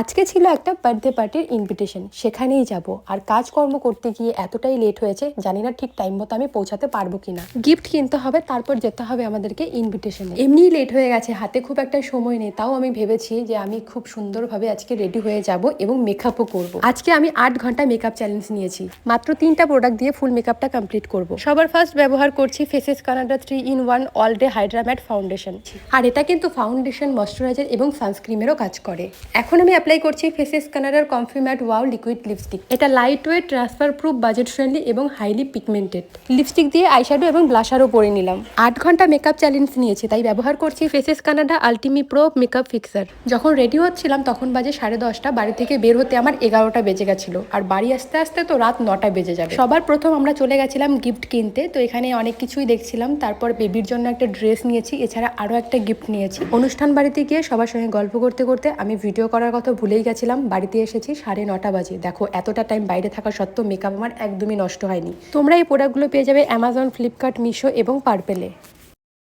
আজকে ছিল একটা বার্থডে পার্টির ইনভিটেশন সেখানেই যাব। আর কাজকর্ম করতে গিয়ে এতটাই লেট হয়েছে, জানি না ঠিক টাইম মতো আমি পৌঁছাতে পারব কিনা। গিফট কিনতে হবে, তারপর যেতে হবে আমাদেরকে ইনভিটেশনে এমনিই লেট হয়ে গেছে, হাতে খুব একটা সময় নেই, তাও আমি ভেবেছি যে আমি খুব সুন্দরভাবে আজকে রেডি হয়ে যাব এবং মেকআপও করব। আজকে আমি আট ঘণ্টা মেকআপ চ্যালেঞ্জ নিয়েছি, মাত্র তিনটা প্রোডাক্ট দিয়ে ফুল মেকআপটা কমপ্লিট করব। সবার ফার্স্ট ব্যবহার করছি Faces Canada three in one all day hydra matte foundation আর এটা কিন্তু ফাউন্ডেশন ময়শ্চারাইজার এবং সানস্ক্রিমেরও কাজ করে। এখন আমি অ্যাপ্লাই করছি ফেসেস কানাডার comfy matte wow liquid lipstick এটা light weight transfer proof budget friendly এবং হাইলি পিগমেন্টেড লিপস্টিক দিয়ে আইশ্যাডো এবং ব্লাশারও পরে নিলাম। আট ঘণ্টা মেকআপ চ্যালেঞ্জ নিয়েছি, তাই ব্যবহার করছি Faces Canada ultime pro makeup fixer যখন রেডি হচ্ছিলাম, তখন বাজে সাড়ে দশটা, বাড়ি থেকে বের হতে আমার এগারোটা বেজে গেছিল। আর বাড়ি আসতে আসতে তো রাত নটা বেজে যাবে। সবার প্রথম আমরা চলে গেছিলাম গিফট কিনতে, তো এখানে অনেক কিছুই দেখছিলাম। তারপর বেবির জন্য একটা ড্রেস নিয়েছি, এছাড়া আরও একটা গিফট নিয়েছি। অনুষ্ঠান বাড়িতে গিয়ে সবার সঙ্গে গল্প করতে করতে আমি ভিডিও করার কথা ভুলেই গেছিলাম, বাড়িতে এসেছি সাড়ে নটা বাজে। দেখো, এতটা টাইম বাইরে থাকা সত্ত্বেও মেকআপ আমার একদমই নষ্ট হয়নি। তোমরা এই প্রোডাক্টগুলো পেয়ে যাবে অ্যামাজন ফ্লিপকার্ট মিশো এবং পার্পেলে